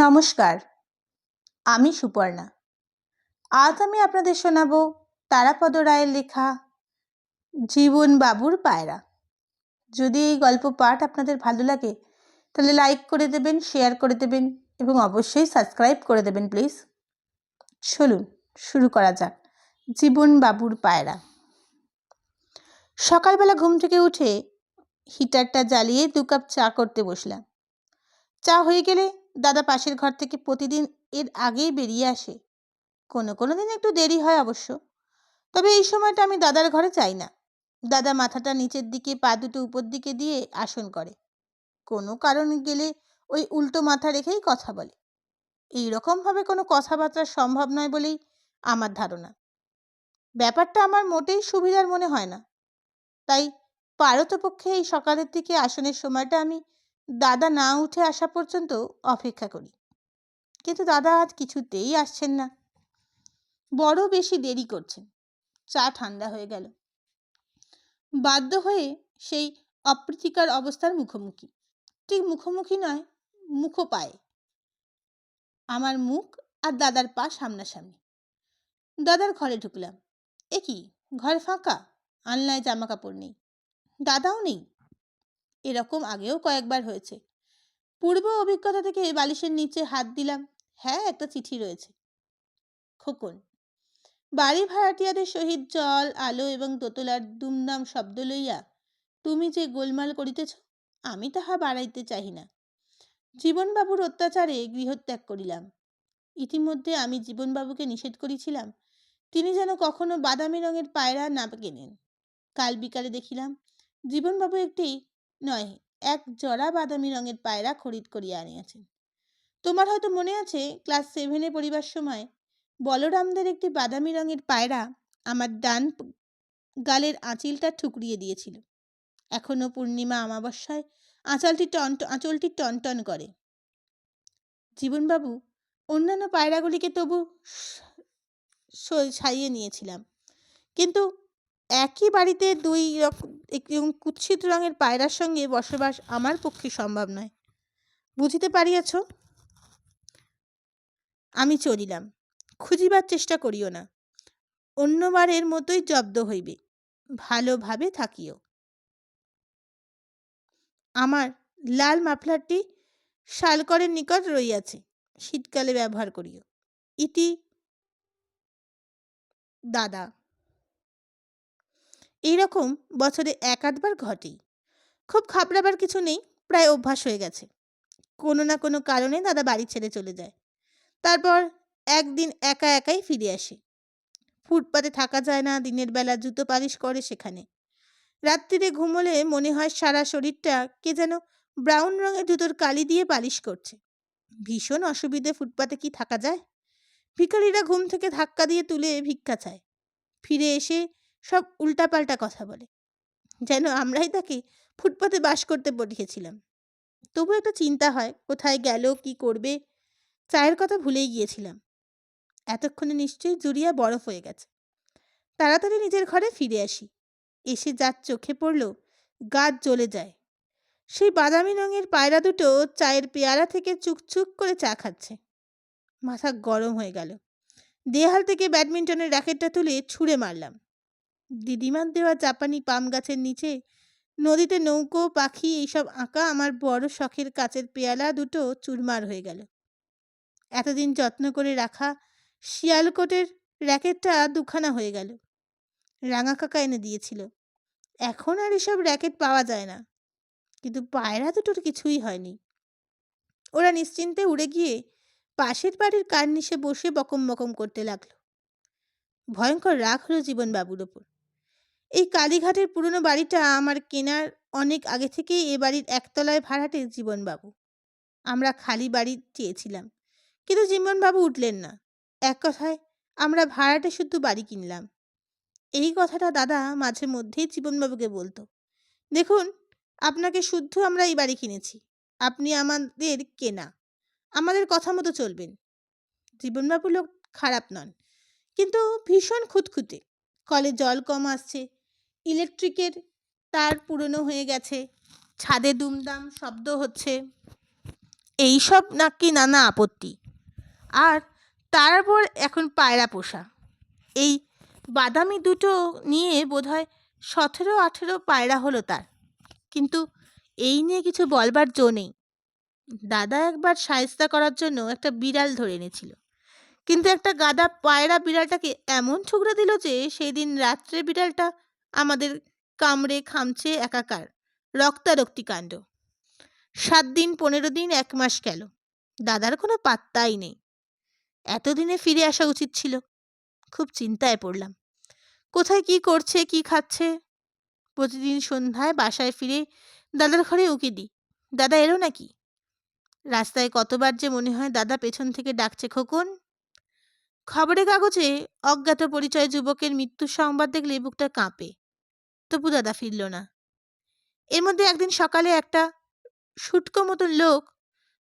নমস্কার, আমি সুপর্ণা। আজ আমি আপনাদের শোনাব তারাপদ রায়ের লেখা, জীবন বাবুর পায়রা। যদি এই গল্প পাঠ আপনাদের ভালো লাগে, তাহলে লাইক করে দেবেন শেয়ার করে দেবেন এবং অবশ্যই সাবস্ক্রাইব করে দেবেন প্লিজ চলুন, শুরু করা যাক। জীবন বাবুর পায়রা। সকালবেলা ঘুম থেকে উঠে হিটারটা জ্বালিয়ে দু কাপ চা করতে বসলাম। চা হয়ে গেলে দাদা পাশের ঘর থেকে প্রতিদিন এর আগেই বেরিয়ে আসে। কোনো কোনো দিন একটু দেরি হয় অবশ্য। তবে এই সময়টা আমি দাদার ঘরে যাই না। দাদা মাথাটা নিচের দিকে, পা দুটো উপর দিকে দিয়ে আসন করে। কোনো কারণে গেলে ওই উল্টো মাথা রেখেই কথা বলে। এই রকমভাবে কোনো কথাবার্তা সম্ভব নয় বলেই আমার ধারণা। ব্যাপারটা আমার মোটেই সুবিধার মনে হয় না। তাই পারতপক্ষে এই সকালের দিকে আসনের সময়টা আমি দাদা না উঠে আসা পর্যন্ত অপেক্ষা করি। কিন্তু দাদা আজ কিছুতেই আসছেন না। বড় বেশি দেরি করছেন। চা ঠান্ডা হয়ে গেল। বাধ্য হয়ে সেই অপ্রীতিকর অবস্থার মুখোমুখি। ঠিক মুখোমুখি নয়, মুখো পায়। আমার মুখ আর দাদার পা সামনাসামনি। দাদার ঘরে ঢুকলাম। এ কি ঘর ফাঁকা? আলনায় জামা কাপড় নেই। দাদাও নেই? এরকম আগেও কয়েকবার হয়েছে। পূর্ব অভিজ্ঞতা থেকে বালিশের নিচে হাত দিলাম। হ্যাঁ একটা চিঠি রয়েছে। খোকন, বাড়ি ভাড়াটিয়াদের সহিত জল, আলো এবং দোতলার দুমদাম শব্দ লইয়া তুমি যে গোলমাল করিতেছ, আমি তাহা বাড়াইতে চাহি না। জীবনবাবুর অত্যাচারে গৃহত্যাগ করিলাম। ইতিমধ্যে আমি জীবনবাবুকে নিষেধ করেছিলাম। তিনি যেন কখনো বাদামি রঙের পায়রা না কেনেন। কাল বিকালে দেখিলাম, জীবনবাবু একটি নয়, এক জোড়া বাদামি রঙের পায়রা খরিদ করিয়া আনিয়াছেন। তোমার হয়তো মনে আছে, ক্লাস সেভেনে পড়িবার সময় বলরামদের একটি বাদামি রঙের পায়রা আমার ডান গালের আঁচিলটা ঠুকরিয়ে দিয়েছিল। এখনও পূর্ণিমা অমাবস্যায় আঁচলটি টন, আঁচলটি টনটন করে। জীবনবাবু, অন্যান্য পায়রাগুলিকে তবু ছাইয়ে নিয়েছিলাম। কিন্তু একই বাড়িতে দুই রকম কুৎসিত রঙের পায়রার সঙ্গে বসবাস আমার পক্ষে সম্ভব নয়। বুঝিতে পারিয়াছ? আমি চলিলাম। খুঁজিবার চেষ্টা করিও না। অন্যবারের মতোই জব্দ হইবে। ভালোভাবে থাকিও। আমার লাল মাফলারটি শালকরের নিকট রইয়াছে শীতকালে ব্যবহার করিও। ইতি দাদা। এইরকম বছরে এক আধবার ঘটেই। খুব খাপড়াবার কিছু নেই, প্রায় অভ্যাস হয়ে গেছে। কোনো না কোনো কারণে দাদা বাড়ি ছেড়ে চলে যায়। তারপর একদিন একা একাই ফিরে আসে। ফুটপাতে থাকা যায় না, দিনের বেলা জুতো পালিশ করে সেখানে। রাত্রিরে ঘুমোলে মনে হয় সারা শরীরটা কে যেন ব্রাউন রঙের জুতোর কালি দিয়ে পালিশ করছে। ভীষণ অসুবিধে ফুটপাতে কি থাকা যায়? ভিখারিরা ঘুম থেকে ধাক্কা দিয়ে তুলে ভিক্ষা চায়। ফিরে এসে সব উল্টাপাল্টা কথা বলে। যেন আমরাই তাকে ফুটপাতে বাস করতে পাঠিয়েছিলাম তবু একটা চিন্তা হয়, কোথায় গেল, কি করবে? চায়ের কথা ভুলেই গিয়েছিলাম। এতক্ষণে নিশ্চয়ই জুড়িয়া বরফ হয়ে গেছে। তাড়াতাড়ি নিজের ঘরে ফিরে আসি। এসে যার চোখে পড়ল, গাছ জ্বলে যায়। সেই বাদামি রঙের পায়রা দুটো চায়ের পেয়ারা থেকে চুকচুক করে চা খাচ্ছে। মাথা গরম হয়ে গেল। দেহাল থেকে ব্যাডমিন্টনের র্যাকেটটা তুলে ছুঁড়ে মারলাম। দিদিমার দেওয়া জাপানি পাম গাছের নিচে, নদীতে নৌকো, পাখি এইসব আঁকা আমার বড় শখের কাচের পেয়ালা দুটো চুরমার হয়ে গেল। এতদিন যত্ন করে রাখা শিয়ালকোটের র্যাকেটটা দুখানা হয়ে গেল। রাঙা কাকা এনে দিয়েছিল। এখন আর এসব র্যাকেট পাওয়া যায় না। কিন্তু পায়রা দুটোর কিছুই হয়নি। ওরা নিশ্চিন্তে উড়ে গিয়ে পাশের বাড়ির কার্নিশে বসে বকম বকম করতে লাগল। ভয়ঙ্কর রাগ হলো জীবনবাবুর ওপর। এই কালীঘাটের পুরনো বাড়িটা আমার কেনার অনেক আগে থেকেই এ বাড়ির একতলায় ভাড়াটে জীবনবাবু। আমরা খালি বাড়ি চেয়েছিলাম। কিন্তু জীবনবাবু উঠলেন না। এক কথায়, আমরা ভাড়াটে শুধু বাড়ি কিনলাম। এই কথাটা দাদা মাঝে মধ্যেই জীবনবাবুকে বলতো। দেখুন, আপনাকে শুদ্ধ আমরা এই বাড়ি কিনেছি। আপনি আমাদের কেনা। আমাদের কথা মতো চলবেন। জীবনবাবু লোক খারাপ নন। কিন্তু ভীষণ খুঁতখুঁতে। কলে জল কম আসছে ইলেকট্রিকের তার পুরনো হয়ে গেছে। ছাদে দুমদাম শব্দ হচ্ছে। এইসব নাকি নানা আপত্তি। আর তারপর এখন পায়রা পোষা। এই বাদামি দুটো নিয়ে বোধহয় সতেরো আঠেরো পায়রা হলো তার। কিন্তু এই নিয়ে কিছু বলবার জো নেই। দাদা একবার সায়স্তা করার জন্য একটা বিড়াল ধরে এনেছিল। কিন্তু একটা গাদা পায়রা বিড়ালটাকে এমন ঠুকরে দিল যে সেই দিন রাত্রে বিড়ালটা আমাদের কামড়ে খামছে একাকার। রক্তারক্তি কাণ্ড। সাত দিন, পনেরো দিন, এক মাস গেল। দাদার কোনো পাত্তাই নেই। এতদিনে ফিরে আসা উচিত ছিল। খুব চিন্তায় পড়লাম। কোথায় কি করছে, কি খাচ্ছে? প্রতিদিন সন্ধ্যায় বাসায় ফিরে দাদার ঘরে উকি দিই। দাদা এলো নাকি? রাস্তায় কতবার যে মনে হয় দাদা পেছন থেকে ডাকছে খোকন। খবরের কাগজে অজ্ঞাত পরিচয় যুবকের মৃত্যুর সংবাদ দেখলে বুকটা কাঁপে। তবু দাদা ফিরল না। এর মধ্যে একদিন সকালে একটা শুটকো মতন লোক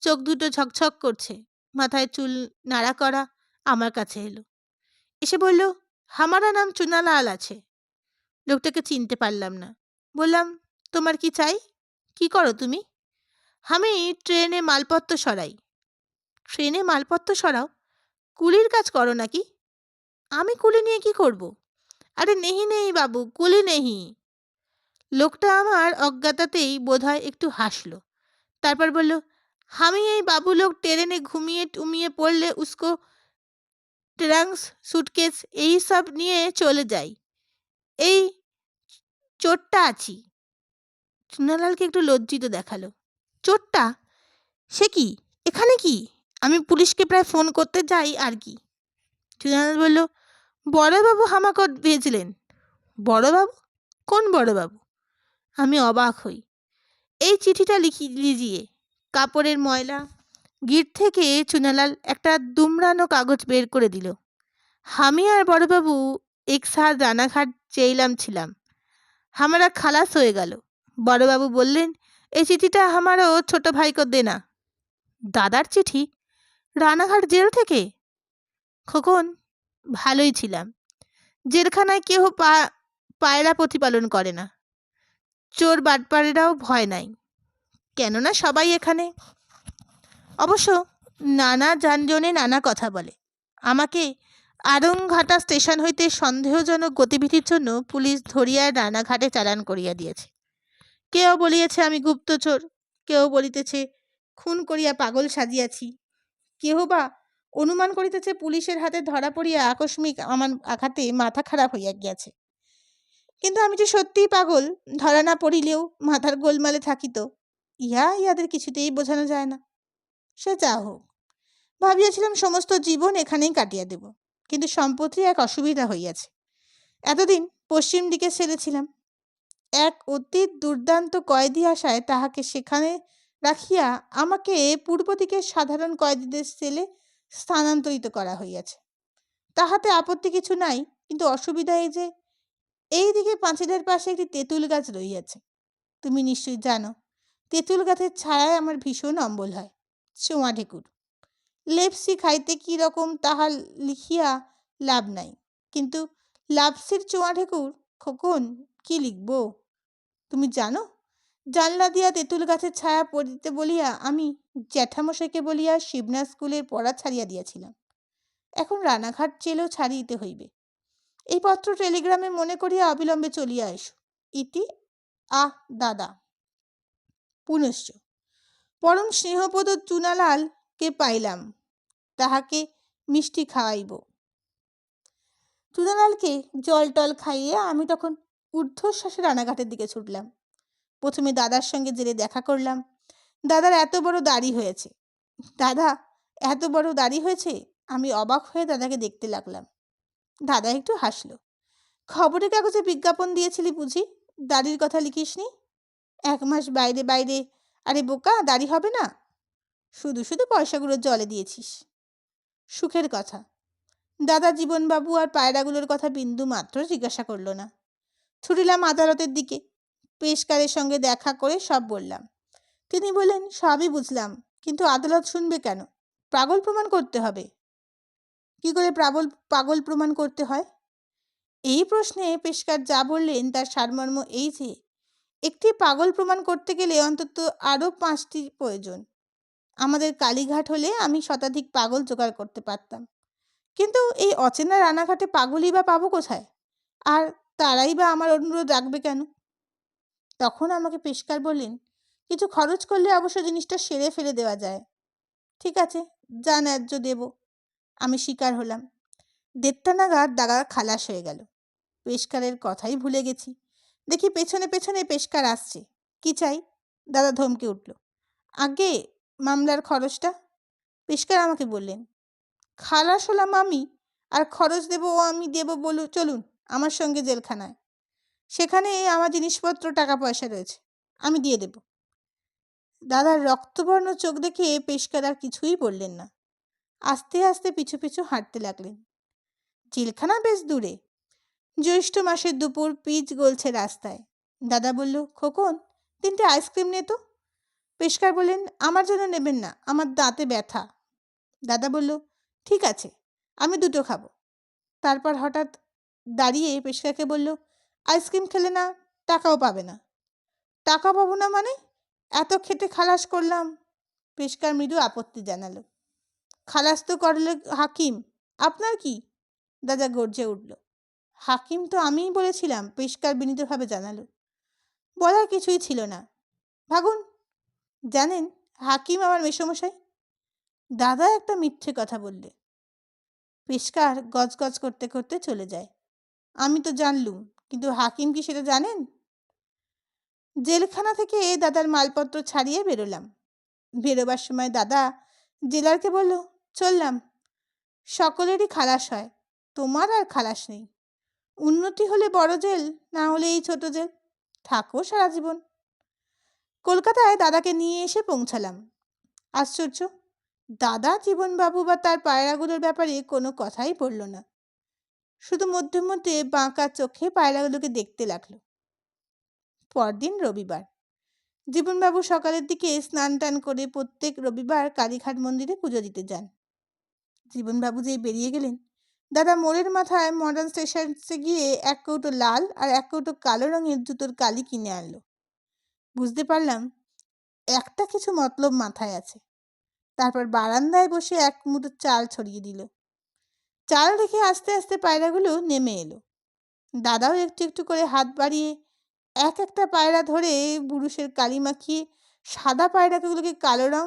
চোখ দুটো ঝকঝক করছে, মাথায় চুল নাড়া করা আমার কাছে এলো। এসে বলল, হামারা নাম চুনালাল আছে। লোকটাকে চিনতে পারলাম না। বললাম, তোমার কি চাই? কি করো তুমি? আমি ট্রেনে মালপত্র সরাই। ট্রেনে মালপত্র সরাও? কুলির কাজ করো নাকি? আমি কুলি নিয়ে কি করব? আরে নেহি নেই বাবু, কুলি নেহি। লোকটা আমার অজ্ঞাতাতেই বোধহয় একটু হাসলো। তারপর বলল, আমি এই বাবু লোক ট্রেনে ঘুমিয়ে টুমিয়ে পড়লে উসকো ট্রাঙ্কস, সুটকেস, এই সব নিয়ে চলে যাই। এই চোরটা আছি। চুনালালকে একটু লজ্জিত দেখাল। চোরটা? সে কি? এখানে কি? আমি পুলিশকে প্রায় ফোন করতে যাই আর কি। চুনালাল বলল, বড়বাবু হামাকে ভেজলেন। বড়বাবু? কোন বড়বাবু? আমি অবাক হই। এই চিঠিটা লিখি, লিজিয়ে। কাপড়ের ময়লা, গিট থেকে চুনালাল একটা দুমড়ানো কাগজ বের করে দিল। আমি আর বড়বাবু এক সাথ রানাঘাট চেইলাম ছিলাম। হামারা খালাস হয়ে গেল। বড়বাবু বললেন এই চিঠিটা আমারও ছোট ভাইকে দে না। দাদার চিঠি? রানাঘাট জেল থেকে? খোকন, ভালোই ছিলাম। জেলখানায় কেহ পা, পায়রা প্রতিপালন করে না। চোর বাটপাড়েরাও ভয় নাই। কেননা সবাই এখানে? অবশ্য নানা যানজনে নানা কথা বলে। আমাকে আরংঘাটা স্টেশন হইতে সন্দেহজনক গতিবিধির জন্য পুলিশ ধরিয়া রানাঘাটে চালান করিয়া দিয়েছে। কেউ বলিয়াছে, আমি গুপ্তচোর। কেউ বলিতেছে, খুন করিয়া পাগল সাজিয়াছি। কেহ বা অনুমান করিতেছে পুলিশের হাতে ধরা পড়িয়া আকস্মিক আমার আঘাতে মাথা খারাপ হইয়া গিয়াছে। কিন্তু আমি যে সত্যিই পাগল, ধরা না পড়িলেও মাথার গোলমালে থাকিত, ইহা ইহাদের কিছুতেই বোঝানো যায় না। সে যা হোক, ভাবিয়াছিলাম সমস্ত জীবন এখানেই কাটিয়া দেব, কিন্তু সম্পত্তি এক অসুবিধা হইয়াছে। এতদিন পশ্চিম দিকে ছেড়েছিলাম। এক অতি দুর্দান্ত কয়েদি আসায় তাহাকে সেখানে রাখিয়া আমাকে পূর্ব দিকের সাধারণ কয়েদিদের সেলে স্থানান্তরিত করা হইয়াছে। তাহাতে আপত্তি কিছু নাই, কিন্তু অসুবিধা এই যে, এই দিকে পাঁচিলের পাশে একটি তেঁতুল গাছ রইয়াছে তুমি নিশ্চয়ই জানো, তেঁতুল গাছের ছায়ায় আমার ভীষণ অম্বল হয়। চোঁয়া ঢেকুর। লেপসি খাইতে কি রকম তাহা লিখিয়া লাভ নাই, কিন্তু লাপসির চোঁয়া ঢেকুর, খোকন, কি লিখব? তুমি জানো? জানলা দিয়া তেঁতুল গাছের ছায়া পড়িতে বলিয়া আমি জ্যাঠামশাইকে বলিয়া শিবনা স্কুলের পড়া ছাড়িয়া দিয়াছিলাম। এখন রানাঘাট চেলেও ছাড়িতে হইবে। এই পত্র টেলিগ্রামে মনে করিয়া অবিলম্বে চলিয়া এসো। ইতি আহ দাদা। পুনশ্চ, পরম স্নেহপদ চুনালালকে পাইলাম। তাহাকে মিষ্টি খাওয়াইব। চুনালালকে জল টল খাইয়ে আমি তখন ঊর্ধ্বশ্বাসে রানাঘাটের দিকে ছুটলাম। প্রথমে দাদার সঙ্গে জেলে দেখা করলাম। দাদার এত বড় দাড়ি হয়েছে। দাদা, এত বড় দাড়ি হয়েছে? আমি অবাক হয়ে দাদাকে দেখতে লাগলাম। দাদা একটু হাসলো। খবরের কাগজে বিজ্ঞাপন দিয়েছিলি বুঝি? দাড়ির কথা লিখিসনি? এক মাস বাইরে বাইরে। আরে বোকা, দাড়ি হবে না? শুধু শুধু পয়সাগুলো জলে দিয়েছিস। সুখের কথা। দাদা জীবনবাবু আর পায়রাগুলোর কথা বিন্দু মাত্র জিজ্ঞাসা করল না। ছুটিলাম আদালতের দিকে। পেশকারের সঙ্গে দেখা করে সব বললাম। তিনি বললেন, সবই বুঝলাম, কিন্তু আদালত শুনবে কেন? পাগল প্রমাণ করতে হবে। কি করে পাগল পাগল প্রমাণ করতে হয়? এই প্রশ্নে পেশকার যা বললেন তার সারমর্ম এই যে, একটি পাগল প্রমাণ করতে গেলে অন্তত আরও পাঁচটি প্রয়োজন। আমাদের কালীঘাট হলে আমি শতাধিক পাগল জোগাড় করতে পারতাম। কিন্তু এই অচেনা রানাঘাটে পাগলই বা পাবো কোথায়? আর তারাই বা আমার অনুরোধ রাখবে কেন? তখন আমাকে পেশকার বললেন, কিছু খরচ করলে অবশ্য জিনিসটা সেরে ফেলে দেওয়া যায়। ঠিক আছে, যা ন্যায্য দেব। আমি শিকার হলাম। দেড়টা নাগাদ দাগা খালাস হয়ে গেল। পেশকারের কথাই ভুলে গেছি। দেখি পেছনে পেছনে পেশকার আসছে। কি চাই? দাদা ধমকে উঠল। আগে মামলার খরচটা? পেশকার আমাকে বললেন। খালাস হলাম আমি, আর খরচ দেব ও আমি দেব বলু, চলুন, আমার সঙ্গে জেলখানায়। সেখানে আমার জিনিসপত্র টাকা পয়সা রয়েছে, আমি দিয়ে দেব। দাদার রক্তবর্ণ চোখ দেখে পেশকার আর কিছুই বললেন না। আস্তে আস্তে পিছু পিছু হাঁটতে লাগলেন। জেলখানা বেশ দূরে। জ্যৈষ্ঠ মাসের দুপুর পিচ গলছে রাস্তায়। দাদা বলল, খোকন, তিনটে আইসক্রিম নে তো। পেশকার বললেন, আমার জন্য নেবেন না, আমার দাঁতে ব্যথা। দাদা বলল, ঠিক আছে, আমি দুটো খাব। তারপর হঠাৎ দাঁড়িয়ে পেশকারকে বলল আইসক্রিম খেলে না টাকাও পাবে না। টাকা পাবো না মানে? এত খেতে খালাস করলাম। পেশকার মৃদু আপত্তি জানালো। খালাস তো করলে হাকিম, আপনার কি? দাদা গর্জে উঠল। হাকিম তো আমিই বলেছিলাম, পেশকার বিনীতভাবে জানালো। বলার কিছুই ছিল না। ভাগুন, জানেন হাকিম আমার মেসমশাই? দাদা একটা মিথ্যে কথা বললে। পেশকার গজগজ করতে করতে চলে যায়। আমি তো জানলুম কিন্তু হাকিম কি সেটা জানেন? জেলখানা থেকে দাদার মালপত্র ছাড়িয়ে বেরোলাম। বেরোবার সময় দাদা জেলারকে বলল, চললাম। সকলেরই খালাস হয়। তোমার আর খালাস নেই। উন্নতি হলে বড় জেল, না হলে এই ছোট জেল। থাকো সারা জীবন। কলকাতায় দাদাকে নিয়ে এসে পৌঁছালাম। আশ্চর্য! দাদা, জীবনবাবু বা তার পায়রাগুলোর ব্যাপারে কোনো কথাই বলল না। শুধু মধ্যে মধ্যে বাঁকা চোখে পায়রাগুলোকে দেখতে লাগল। পরদিন রবিবার। জীবনবাবু সকালের দিকে স্নান টান করে প্রত্যেক রবিবার কালীঘাট মন্দিরে পুজো দিতে যান। জীবনবাবু যেই বেরিয়ে গেলেন, দাদা মোড়ের মাথায় মডার্ন স্টেশনসে গিয়ে এক কৌটো লাল আর এক কৌটো কালো রঙের জুতোর কালি কিনে আনলো। বুঝতে পারলাম, একটা কিছু মতলব মাথায় আছে। তারপর বারান্দায় বসে এক মুঠো চাল ছড়িয়ে দিল। চাল রেখে আস্তে আস্তে পায়রাগুলো নেমে এলো। দাদাও একটু একটু করে হাত বাড়িয়ে এক একটা পায়রা ধরে বুরুষের কালি মাখিয়ে সাদা পায়রাগুলোকে কালো রং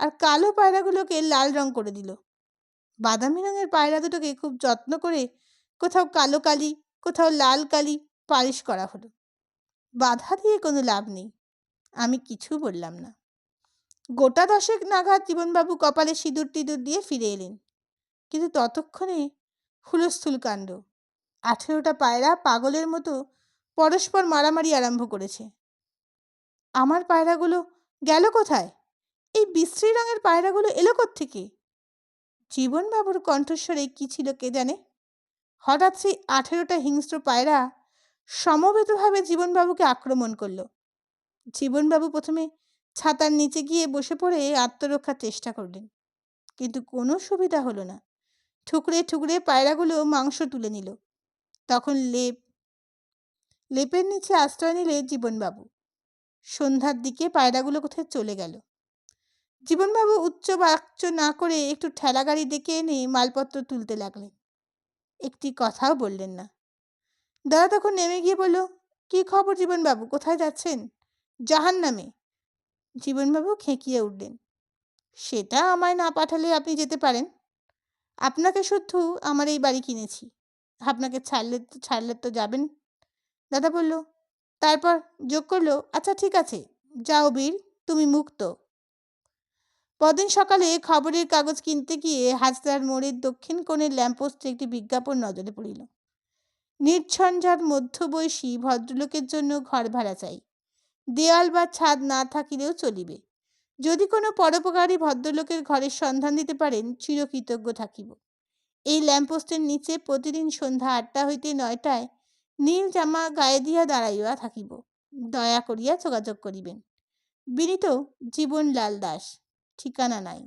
আর কালো পায়রাগুলোকে লাল রং করে দিল। বাদামি রঙের পায়রা দুটোকে খুব যত্ন করে কোথাও কালো কালি, কোথাও লাল কালি পালিশ করা হলো। বাধা দিয়ে কোনো লাভ নেই, আমি কিছু বললাম না। গোটা দশেক নাগাদ জীবনবাবু কপালে সিঁদুর টিঁদুর দিয়ে ফিরে এলেন। কিন্তু ততক্ষণে হুলস্থুল কাণ্ড। আঠেরোটা পায়রা পাগলের মতো পরস্পর মারামারি আরম্ভ করেছে। আমার পায়রাগুলো গেল কোথায়? এই বিশ্রী রঙের পায়রাগুলো এলো থেকে জীবনবাবুর কণ্ঠস্বরে কি ছিল কে জানে? হঠাৎ সেই আঠেরোটা হিংস্র পায়রা সমবেতভাবে জীবনবাবুকে আক্রমণ করল। জীবনবাবু প্রথমে ছাতার নিচে গিয়ে বসে পড়ে আত্মরক্ষার চেষ্টা করলেন। কিন্তু কোনো সুবিধা হলো না। ঠুকরে ঠুকরে পায়রাগুলো মাংস তুলে নিল। তখন লেপ, লেপের নিচে আশ্রয় নিলে জীবনবাবু। সন্ধ্যার দিকে পায়রাগুলো কোথায় চলে গেল? জীবনবাবু উচ্চ বাচ্চ না করে একটু ঠেলা গাড়ি ডেকে এনে মালপত্র তুলতে লাগলেন। একটি কথাও বললেন না। দাদা তখন নেমে গিয়ে বলল, কি খবর জীবনবাবু? কোথায় যাচ্ছেন? জাহান নামে জীবনবাবু খেঁকিয়ে উঠলেন, সেটা আমায় না পাঠালে আপনি যেতে পারেন। আপনাকে শুধু আমার এই বাড়ি কিনেছি। আপনাকে ছাড়লে ছাড়লে তো যাবেন। দাদা বলল, তারপর যোগ করল আচ্ছা ঠিক আছে, যাও বীর, তুমি মুক্ত। পরদিন সকালে খবরের কাগজ কিনতে গিয়ে হাজরার মোড়ের দক্ষিণ কোণের ল্যাম্পোস্টে একটি বিজ্ঞাপন নজরে পড়িল। নির্ঝঞ্ঝাট মধ্যবয়সী ভদ্রলোকের জন্য ঘর ভাড়া চাই। দেওয়াল বা ছাদ না থাকিলেও চলিবে। যদি কোনো পরোপকারী ভদ্রলোকের ঘরের সন্ধান দিতে পারেন, চিরকৃতজ্ঞ থাকিব। এই ল্যাম্পপোস্টের নিচে প্রতিদিন সন্ধ্যা আটটা হইতে নয়টায় নীল জামা গায়ে দিয়া দাঁড়াইয়া থাকিব। দয়া করিয়া যোগাযোগ করিবেন। বিনীত জীবনলাল দাস। ঠিকানা নাই।